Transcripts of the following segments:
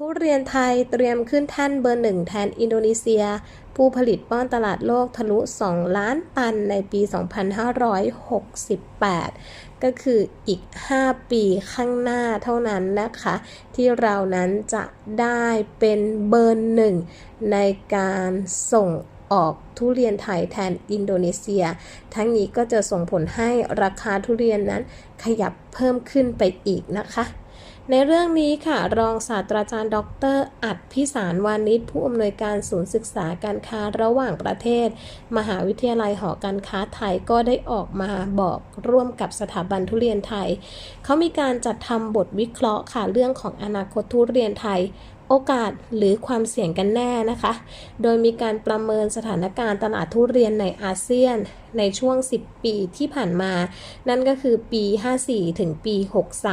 ทุเรียนไทยเตรียมขึ้นแท่นเบอร์หนึ่งแทนอินโดนีเซีย ผู้ผลิตป้อนตลาดโลกทะลุ 2 ล้านตันในปี 2568 ก็คืออีก 5 ปีข้างหน้าเท่านั้นนะคะ ที่เรานั้นจะได้เป็นเบอร์หนึ่งในการส่งออกทุเรียนไทยแทนอินโดนีเซีย ทั้งนี้ก็จะส่งผลให้ราคาทุเรียนนั้นขยับเพิ่มขึ้นไปอีกนะคะ ในเรื่องนี้ค่ะรองศาสตราจารย์ ดร อัดพิสารวานิชผู้อำนวยการศูนย์ศึกษาการค้าระหว่างประเทศ มหาวิทยาลัยหอการค้าไทยก็ได้ออกมาบอกร่วมกับสถาบันทุเรียนไทย เขามีการจัดทำบทวิเคราะห์ค่ะเรื่องของอนาคตทุเรียนไทย โอกาสหรือความเสี่ยงกันแน่นะคะ โดยมีการประเมินสถานการณ์ตลาดทุเรียนในอาเซียนในช่วง 10 ปีที่ผ่านมา นั่นก็คือปี 54 ถึงปี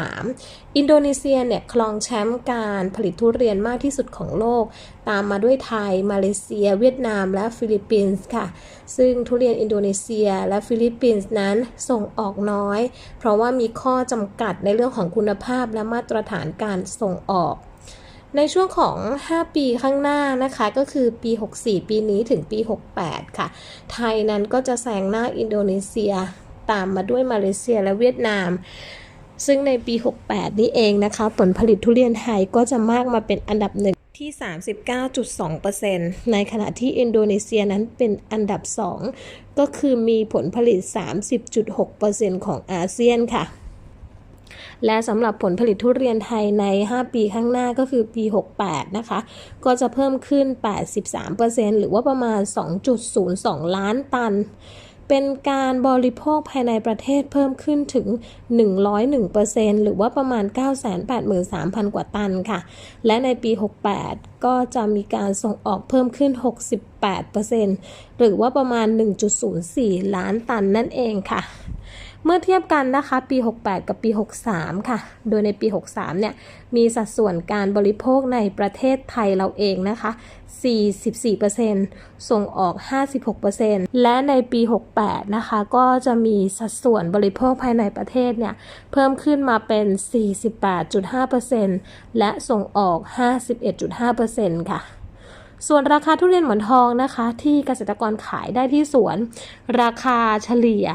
63 อินโดนีเซียเนี่ยครองแชมป์การผลิตทุเรียนมากที่สุดของโลก ตามมาด้วยไทย มาเลเซีย เวียดนามและฟิลิปปินส์ค่ะ ซึ่งทุเรียนอินโดนีเซียและฟิลิปปินส์นั้นส่งออกน้อย เพราะว่ามีข้อจำกัดในเรื่องของคุณภาพและมาตรฐานการส่งออก ในช่วงของ 5 ปีข้างหน้านะคะก็คือปี 64 ปีนี้ถึงปี 68 ค่ะ ไทยนั้นก็จะแซงหน้าอินโดนีเซียตามมาด้วยมาเลเซียและเวียดนาม ซึ่งในปี 68 นี้เองนะคะ ผลผลิตทุเรียนไทยก็จะมากมาเป็นอันดับหนึ่งที่ 39.2%ในขณะที่อินโดนีเซียนั้นเป็นอันดับ 2 ก็คือมีผลผลิต 30.6%ของอาเซียนค่ะ และสำหรับผลผลิตทุเรียนไทยใน 5 ปีข้างหน้าก็คือปี 68 นะคะ ก็จะเพิ่มขึ้น 83%หรือว่าประมาณ 2.02 ล้านตัน เป็นการบริโภคภายในประเทศเพิ่มขึ้นถึง 101%หรือว่าประมาณ 983,000 กว่าตันค่ะ และในปี 68 ก็จะมีการส่งออกเพิ่มขึ้น 68%หรือว่าประมาณ 1.04 ล้านตันนั่นเองค่ะ เมื่อเทียบกันนะคะปี 68 กับปี 63 ค่ะ โดยในปี 63 เนี่ยมีสัดส่วนการบริโภคในประเทศไทยเราเองนะคะ 44%ส่งออก 56%และในปี 68 นะคะ ก็จะมีสัดส่วนบริโภคภายในประเทศเนี่ยเพิ่มขึ้นมาเป็น 48.5%และส่งออก 51.5%ค่ะส่วนราคาทุเรียนหมอนทองนะคะ ที่เกษตรกรขายได้ที่สวน ราคาเฉลี่ย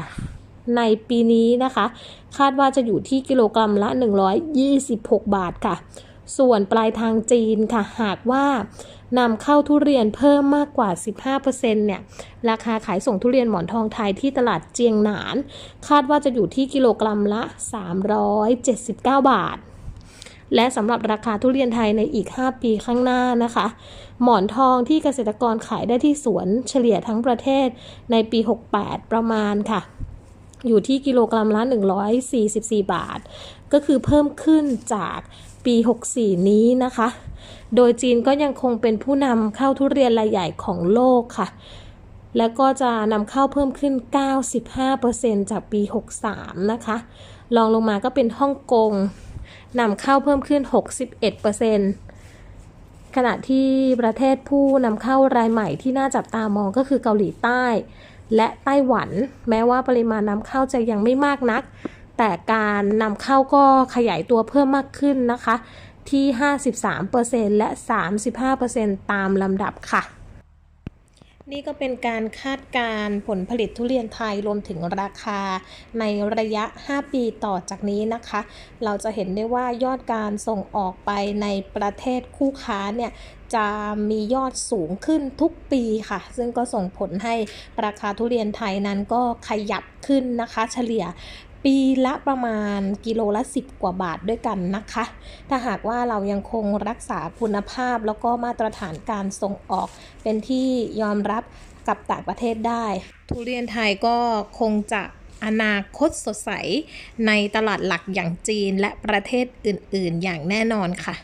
ในปีนี้นะคะ คาดว่าจะอยู่ที่กิโลกรัมละ 126 บาทค่ะ ส่วนปลายทางจีนค่ะ หากว่านำเข้าทุเรียนเพิ่มมากกว่า 15%เนี่ย ราคาขายส่งทุเรียนหมอนทองไทยที่ตลาดเจียงหนาน คาดว่าจะอยู่ที่กิโลกรัมละ 379 บาท และสำหรับราคาทุเรียนไทยในอีก 5 ปีข้างหน้านะคะ หมอนทองที่เกษตรกรขายได้ที่สวนเฉลี่ยทั้งประเทศในปี 68 ประมาณค่ะ อยู่ที่กิโลกรัมละ 144 บาท ก็คือเพิ่มขึ้นจากปี 64 นี้นะคะ โดยจีนก็ยังคงเป็นผู้นำเข้าทุเรียนรายใหญ่ของโลกค่ะ แล้วก็จะนำเข้าเพิ่มขึ้น 95%จากปี 63 นะคะลองลงมาก็เป็นฮ่องกงนำเข้าเพิ่มขึ้น 61% ขณะที่ประเทศผู้นำเข้ารายใหม่ที่น่าจับตามองก็คือเกาหลีใต้ และไต้หวัน แม้ว่าปริมาณนำเข้าจะยังไม่มากนัก แต่การนำเข้าก็ขยายตัวเพิ่มมากขึ้นนะคะ ที่ 53%และ 35%ตามลำดับค่ะ นี่ก็เป็นการคาดการผลผลิตทุเรียนไทยรวมถึงราคาในระยะ 5 ปีต่อจากนี้นะคะ เราจะเห็นได้ว่ายอดการส่งออกไปในประเทศคู่ค้าเนี่ยจะมียอดสูงขึ้นทุกปีค่ะ ซึ่งก็ส่งผลให้ราคาทุเรียนไทยนั้นก็ขยับขึ้นนะคะ เฉลี่ย ปีละประมาณกิโลละ 10 กว่าบาทด้วยกันนะคะ ถ้าหากว่าเรายังคงรักษาคุณภาพแล้วก็มาตรฐานการส่งออก เป็นที่ยอมรับกับต่างประเทศได้ ทุเรียนไทยก็คงจะอนาคตสดใสในตลาดหลักอย่างจีนและประเทศอื่น ๆ อย่างแน่นอนค่ะ